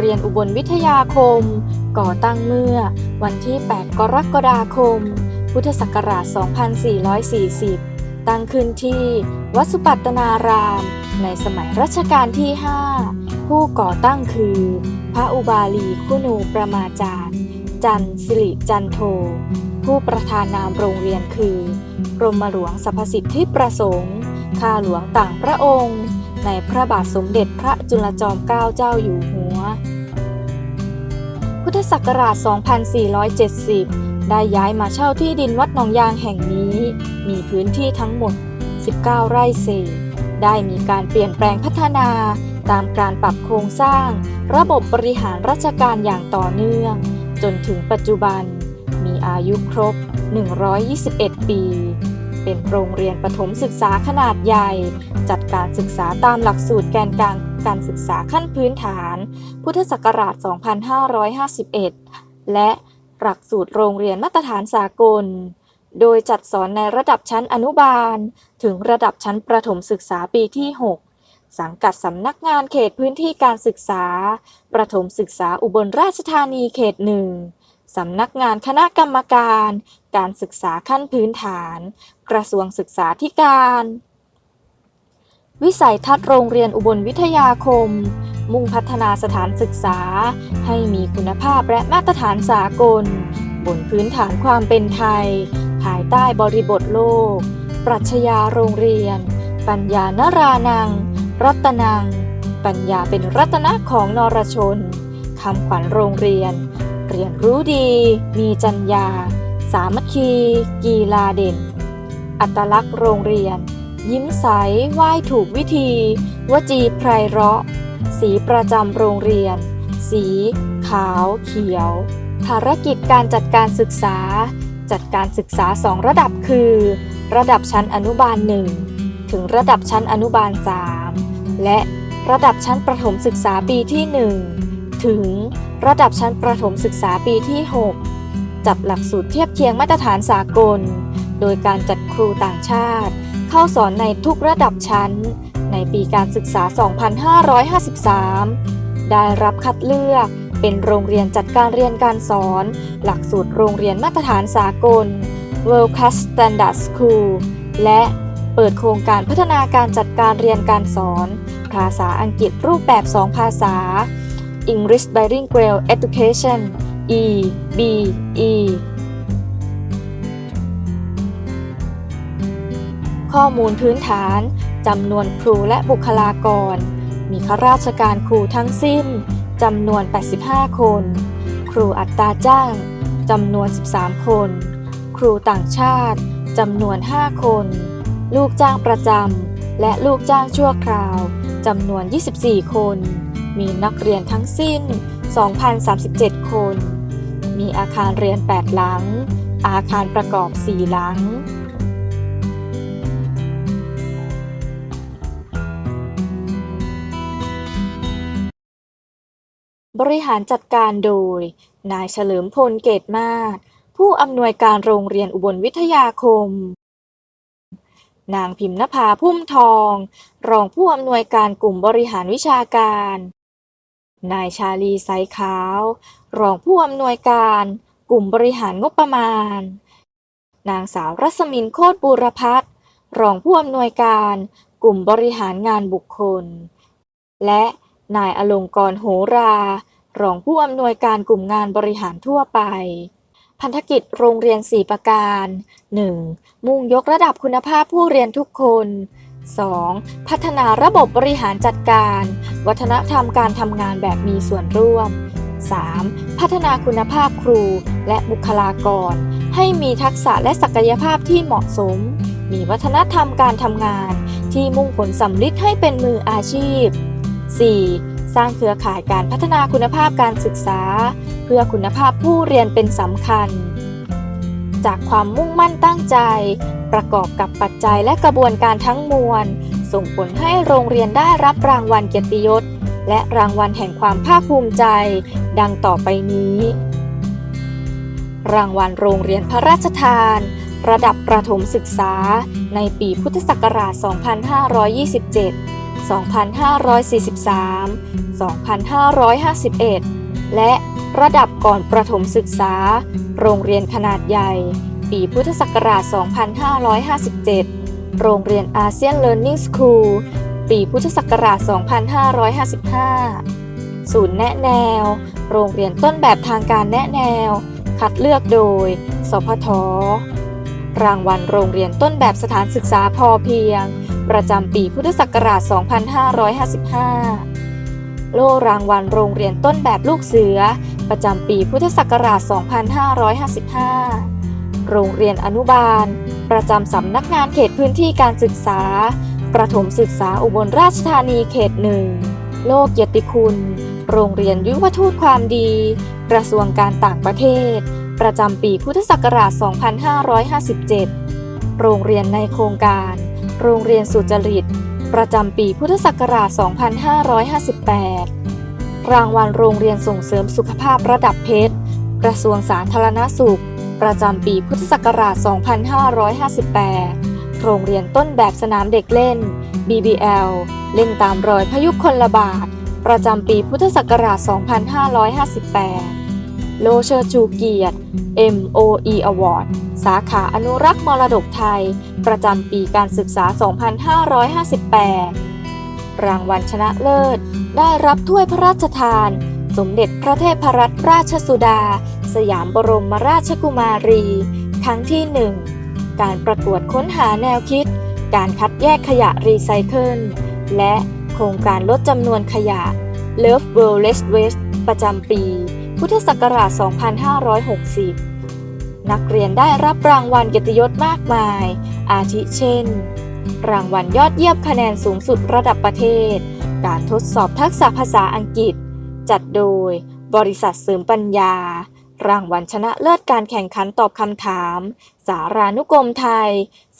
เรียนอุบลวิทยาคม ก่อตั้งเมื่อวันที่ 8 กรกฎาคม พุทธศักราช 2440 ตั้งขึ้นที่วัดสุปัตตนาราม ในสมัยรัชกาลที่ 5 ผู้ก่อตั้งคือ พระอุบาลีคุณูประมาจารย์ จันสิริจันโท ผู้ประธานนามโรงเรียนคือกรมหลวงสรรพสิทธิประสงค์ข้าหลวงต่างพระองค์ ในพระบาทสมเด็จพระจุลจอมเกล้าเจ้าอยู่หัว พุทธศักราช 2470 ได้ย้ายมาเช่าที่ดินวัดหนองยางแห่งนี้ มีพื้นที่ทั้งหมด 19 ไร่เศษ ได้มีการเปลี่ยนแปลงพัฒนาตามการปรับโครงสร้าง ระบบบริหารราชการอย่างต่อเนื่อง จนถึงปัจจุบัน มีอายุครบ 121 ปี เป็นโรงเรียนประถมศึกษาขนาดใหญ่ จัดการศึกษาตามหลักสูตรแกนกลาง การศึกษาขั้นพื้นฐาน พุทธศักราช 2551 และหลักสูตรโรงเรียนมาตรฐานสากล โดยจัดสอนในระดับชั้นอนุบาล ถึงระดับชั้นประถมศึกษาปีที่ 6 สังกัดสำนักงานเขตพื้นที่การศึกษา ประถมศึกษาอุบลราชธานีเขตหนึ่งสำนักงานคณะกรรมการ การศึกษาขั้นพื้นฐาน กระทรวงศึกษาธิการ วิสัยทัศน์โรงเรียนอุบลวิทยาคม มุ่งพัฒนาสถานศึกษา ให้มีคุณภาพและมาตรฐานสากล บนพื้นฐานความเป็นไทย ภายใต้บริบทโลก ปรัชญาโรงเรียน ปัญญานรานัง รัตนัง ปัญญาเป็นรัตนะของนรชนคำขวัญโรงเรียน เรียนรู้ดี มีจัญญา สามัคคี กีฬาเด่น อัตลักษณ์โรงเรียน ยิ้มใสไหว้ถูกวิธี วจีไพเราะ สีประจำโรงเรียน สี ขาว เขียว ภารกิจการจัดการศึกษา จัดการศึกษาสองระดับคือ ระดับชั้นอนุบาลหนึ่งถึงระดับชั้นอนุบาล 3 และระดับชั้นประถมศึกษาปีที่ 1 ถึงระดับชั้นประถมศึกษาปีที่ 6 จับหลักสูตรเทียบเคียงมาตรฐานสากล โดยการจัดครูต่างชาติ เข้าสอนในทุกระดับชั้น ในปีการศึกษา 2553 ได้รับคัดเลือกเป็นโรงเรียนจัดการเรียนการสอน หลักสูตรโรงเรียนมาตรฐานสากล World Class Standard School และเปิดโครงการพัฒนาการจัดการเรียนการสอน ภาษาอังกฤษรูปแบบ 2 ภาษา English Bilingual Education EBE ข้อมูลพื้นฐานจำนวนครูและบุคลากร มีข้าราชการครูทั้งสิ้นจำนวน 85 คน ครูอัตราจ้างจำนวน 13 คน ครูต่างชาติจำนวน 5 คน ลูกจ้างประจำและลูกจ้างชั่วคราวจำนวน 24 คน มีนักเรียนทั้งสิ้น 2,037 คน มีอาคารเรียน 8 หลัง อาคารประกอบ 4 หลัง บริหารจัดการโดย นายเฉลิมพล เกตมาศ ผู้อำนวยการโรงเรียนอุบลวิทยาคม นางพิมพ์นภาพุ่มทอง รองผู้อำนวยการกลุ่มบริหารวิชาการ นายชาลีไซขาว รองผู้อำนวยการ กลุ่มบริหารงบประมาณ นางสาวรัศมินโคตรบูรพัฒน์รองผู้อำนวยการ กลุ่มบริหารงานบุคคล และนายอลงกรโหรา รองผู้อำนวยการกลุ่มงานบริหารทั่วไป พันธกิจโรงเรียน 4 ประการ 1. มุ่งยกระดับคุณภาพผู้เรียนทุกคน 2. พัฒนาระบบบริหารจัดการ วัฒนธรรมการทำงานแบบมีส่วนร่วม 3. พัฒนาคุณภาพครูและบุคลากร ให้มีทักษะและศักยภาพที่เหมาะสม มีวัฒนธรรมการทำงาน ที่มุ่งผลสำลิดให้เป็นมืออาชีพ 4. สร้างเครือข่ายการพัฒนาคุณภาพการศึกษา เพื่อคุณภาพผู้เรียนเป็นสำคัญ จากความมุ่งมั่นตั้งใจ ประกอบกับปัจจัยและกระบวนการทั้งมวล ส่งผลให้โรงเรียนได้รับรางวัลเกียรติยศ และรางวัลแห่งความภาคภูมิใจ ดังต่อไปนี้ รางวัลโรงเรียนพระราชทาน ระดับประถมศึกษา ในปีพุทธศักราช 2527 2543 2551 และระดับก่อนประถมศึกษา โรงเรียนขนาดใหญ่ ปีพุทธศักราช 2557 โรงเรียนอาเซียนเลิร์นนิ่งสคูล ปีพุทธศักราช 2555 ศูนย์แนะแนว โรงเรียนต้นแบบทางการแนะแนว คัดเลือกโดย สพทรางวัลโรงเรียนต้นแบบสถานศึกษาพอเพียง ประจำปีพุทธศักราช 2555 โล่รางวัลโรงเรียนต้นแบบลูกเสือ ประจำปีพุทธศักราช 2555 โรงเรียนอนุบาล ประจำสำนักงานเขตพื้นที่การศึกษา ประถมศึกษาอุบลราชธานีเขตหนึ่ง โลกเกียรติคุณ โรงเรียนยุวทูตความดี กระทรวงการต่างประเทศ ประจำปีพุทธศักราช 2557 โรงเรียนในโครงการ โรงเรียนสุจริต ประจำปีพุทธศักราช 2558 รางวัลโรงเรียนส่งเสริมสุขภาพระดับเพชร กระทรวงสาธารณสุข ประจำปีพุทธศักราช 2558 โรงเรียนต้นแบบสนามเด็กเล่น BBL เล่นตามรอยพยุคลบาท ประจำปีพุทธศักราช 2558 โลเชอร์จูเกียรติ MOE Award สาขาอนุรักษ์มรดกไทย ประจำปีการศึกษา 2558 รางวัลชนะเลิศ ได้รับถ้วยพระราชทาน สมเด็จพระเทพรัตนราชสุดา สยามบรมราชกุมารี ครั้งที่หนึ่งการประกวดค้นหาแนวคิด การคัดแยกขยะรีไซเคิล และโครงการลดจำนวนขยะ Love World Less Waste ประจำปี พุทธศักราช 2560 นักเรียนได้รับรางวัลเกียรติยศมากมาย อาทิเช่น รางวัลยอดเยี่ยมคะแนนสูงสุดระดับประเทศ การทดสอบทักษะภาษาอังกฤษ จัดโดย บริษัทเสริมปัญญา รางวัลชนะเลิศการแข่งขันตอบคำถาม สารานุกรมไทย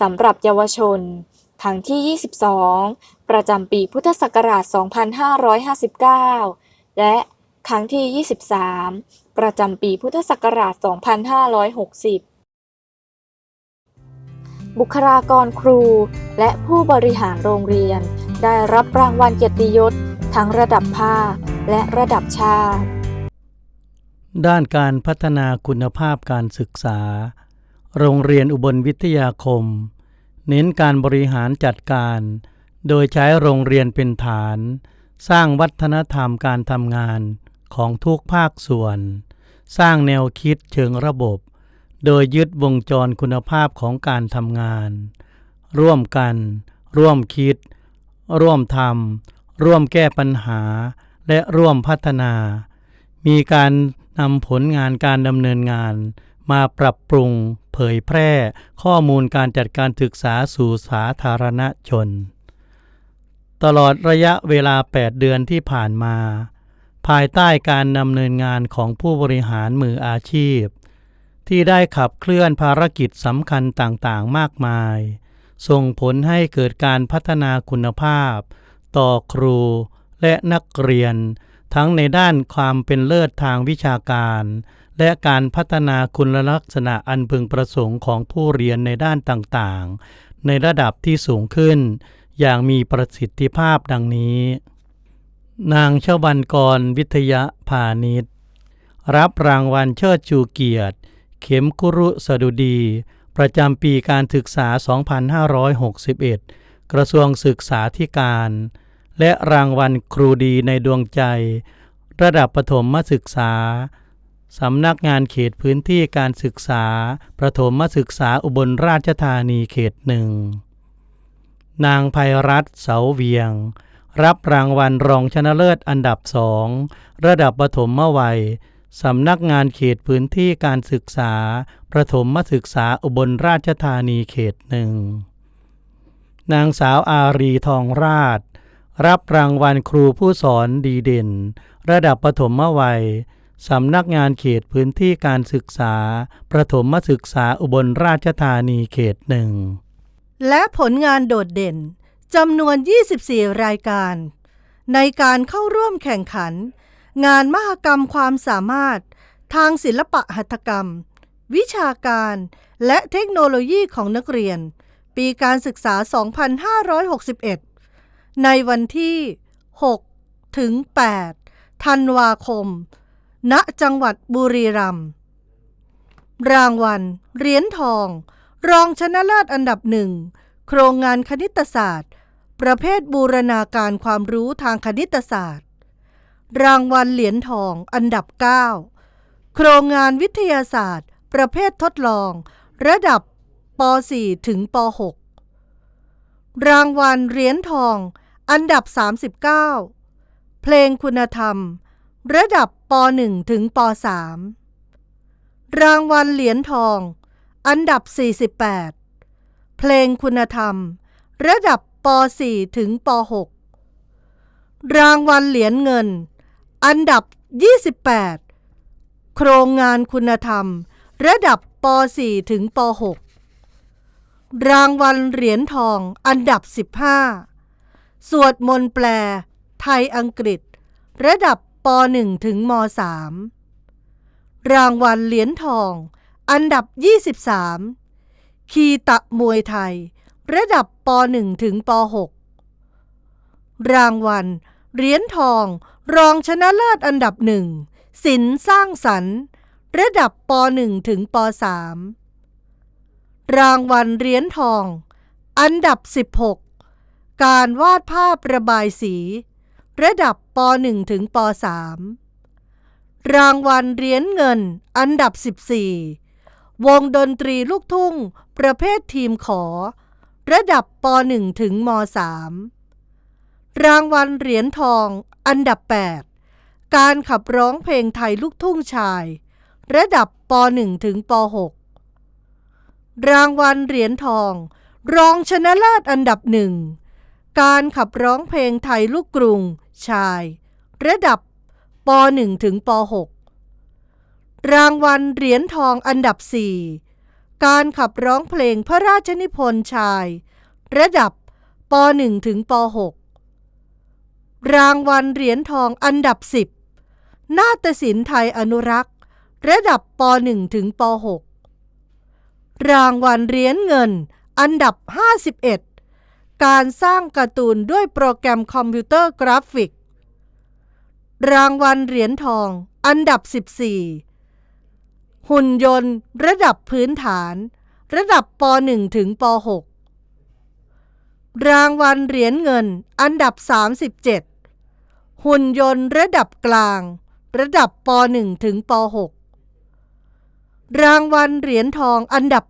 สำหรับเยาวชน ครั้งที่ 22 ประจำปีพุทธศักราช 2559 และ ครั้งที่ 23 ประจำปีพุทธศักราช 2560 บุคลากรครูและผู้บริหารโรงเรียน ได้รับรางวัลเกียรติยศ ทั้งระดับภาคและระดับชาติ ด้านการพัฒนาคุณภาพการศึกษา โรงเรียนอุบลวิทยาคม เน้นการบริหารจัดการ โดยใช้โรงเรียนเป็นฐานสร้างวัฒนธรรมการทำงาน ของทุกภาคส่วน สร้างแนวคิดเชิงระบบ โดยยึดวงจรคุณภาพของการทำงาน ร่วมกัน ร่วมคิด ร่วมทำร่วมแก้ปัญหา และร่วมพัฒนา มีการนำผลงานการดำเนินงานมาปรับปรุงเผยแพร่ข้อมูลการจัดการศึกษาสู่สาธารณชน ตลอดระยะเวลา 8 เดือนที่ผ่านมา ภายใต้การดำเนินงานของผู้บริหารมืออาชีพ ที่ได้ขับเคลื่อนภารกิจสำคัญต่างๆ มากมาย ส่งผลให้เกิดการพัฒนาคุณภาพ ต่อครูและนักเรียน ทั้งในด้านความเป็นเลิศทางวิชาการ และการพัฒนาคุณลักษณะอันพึงประสงค์ของผู้เรียนในด้านต่างๆ ในระดับที่สูงขึ้น อย่างมีประสิทธิภาพดังนี้ นางชวันกรวิทยาพาณิชย์ รับรางวัลเชิดชูเกียรติ เข็มกุรุสดุดี ประจำปีการศึกษา 2561 กระทรวงศึกษาธิการ และรางวัลครูดีในดวงใจ ระดับประถมศึกษา สำนักงานเขตพื้นที่การศึกษา ประถมศึกษาอุบลราชธานีเขตหนึ่ง นางภัยรัตน์เสาเวียง รับรางวัลรองชนะเลิศอันดับสองระดับประถมวัยสำนักงานเขตพื้นที่การศึกษา ประถมศึกษาอุบลราชธานีเขตหนึ่ง นางสาวอารีทองราช รับรางวัลครูผู้สอนดีเด่น ระดับประถมวัยสำนักงานเขตพื้นที่การศึกษา ประถมศึกษาอุบลราชธานีเขตหนึ่ง และผลงานโดดเด่น จำนวน 24 รายการ ในการเข้าร่วมแข่งขัน งานมหกรรมความสามารถ ทางศิลปะหัตถกรรม วิชาการและเทคโนโลยีของนักเรียน ปีการศึกษา 2561 ในวันที่ 6 ถึง 8 ธันวาคม ณ จังหวัดบุรีรัมย์ รางวัลเหรียญทอง รองชนะเลิศอันดับหนึ่งโครงงานคณิตศาสตร์ ประเภทบูรณาการความรู้ทางคณิตศาสตร์ รางวัลเหรียญทองอันดับ 9 โครงงานวิทยาศาสตร์ ประเภททดลอง ระดับป .4 ถึงป .6 รางวัลเหรียญทอง อันดับ 39 เพลงคุณธรรม ระดับป .1 ถึงป .3 รางวัลเหรียญทอง อันดับ 48 เพลงคุณธรรม ระดับ ป .4 ถึงป .6 รางวัลเหรียญเงิน อันดับ 28 โครงงานคุณธรรม ระดับป .4 ถึงป .6 รางวัลเหรียญทอง อันดับ 15 สวดมนต์แปล ไทยอังกฤษ ระดับป .1 ถึงม .3 รางวัลเหรียญทอง อันดับ 23 คีตะมวยไทย ระดับป .1 ถึงป .6 รางวัล เหรียญทอง รองชนะเลิศอันดับหนึ่งศิลสร้างสรรค์ ระดับป .1 ถึงป .3 รางวัลเหรียญทอง อันดับ 16 การวาดภาพระบายสี ระดับป .1 ถึงป .3 รางวัลเหรียญเงิน อันดับ 14 วงดนตรีลูกทุ่ง ประเภททีมขอ ระดับป .1 ถึงม .3 รางวัลเหรียญทอง อันดับ 8 การขับร้องเพลงไทยลูกทุ่งชาย ระดับป .1 ถึงป .6 รางวัลเหรียญทอง รองชนะเลิศอันดับหนึ่งการขับร้องเพลงไทยลูกกรุงชาย ระดับป .1 ถึงป .6 รางวัลเหรียญทองอันดับ 4 การขับร้องเพลงพระราชนิพนธ์ชาย ระดับป .1 ถึงป .6 รางวัลเหรียญทองอันดับ 10 นาฏศิลป์ไทยอนุรักษ์ ระดับป .1 ถึงป .6 รางวัลเหรียญเงิน อันดับ 51 การสร้างการ์ตูนด้วยโปรแกรมคอมพิวเตอร์กราฟิก รางวัลเหรียญทอง อันดับ 14 หุ่นยนต์ระดับพื้นฐาน ระดับป .1 ถึงป .6 รางวัลเหรียญเงินอันดับ 37 หุ่นยนต์ระดับกลาง ระดับป .1 ถึงป .6 รางวัลเหรียญทองอันดับ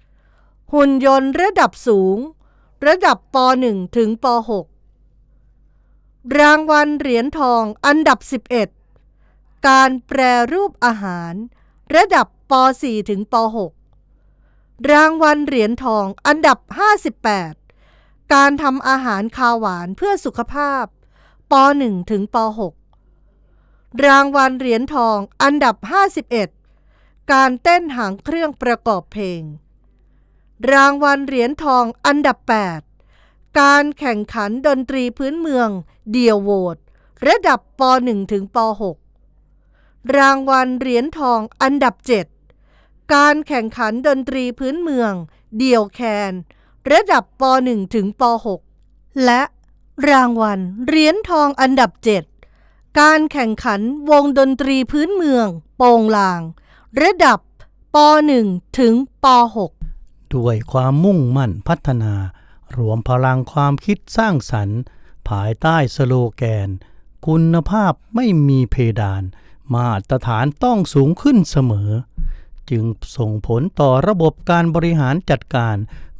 8 หุ่นยนต์ระดับสูง ระดับป .1 ถึงป .6 รางวัลเหรียญทองอันดับ 11 การแปรรูปอาหาร ระดับป .4 ถึงป .6 รางวัลเหรียญทองอันดับ 58 การทำอาหารคาวหวานเพื่อสุขภาพป .1 ถึงป .6 รางวัลเหรียญทองอันดับ 51 การเต้นหางเครื่องประกอบเพลง รางวัลเหรียญทองอันดับ 8 การแข่งขันดนตรีพื้นเมือง เดี่ยวโหวตระดับป .1 ถึงป .6 รางวัลเหรียญทองอันดับ 7 การแข่งขันดนตรีพื้นเมือง เดี่ยวแคน ระดับป .1 ถึงป .6 และรางวัลเหรียญทองอันดับ 7 การแข่งขันวงดนตรีพื้นเมือง โปงลาง ระดับป .1 ถึงป .6 ด้วยความมุ่งมั่นพัฒนา รวมพลังความคิดสร้างสรรค์ ภายใต้สโลแกน คุณภาพไม่มีเพดาน มาตรฐานต้องสูงขึ้นเสมอ จึงส่งผลต่อระบบการบริหารจัดการ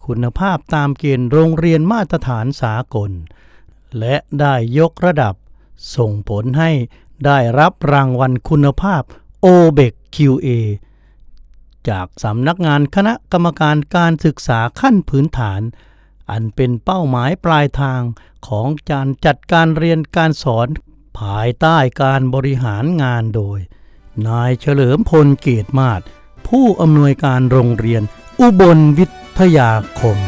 คุณภาพตามเกณฑ์โรงเรียนมาตรฐานสากล และได้ยกระดับ ส่งผลให้ได้รับรางวัลคุณภาพ o b e c QA จากสำนักงานคณะกรรมการการศึกษาขั้นพื้นฐาน อันเป็นเป้าหมายปลายทางของการจัดการเรียนการสอนายใต้การบริหารงานโดย นายเฉลิมพลเกตมาศผู้อำนวยการโรงเรียนอุบลวิทยาคม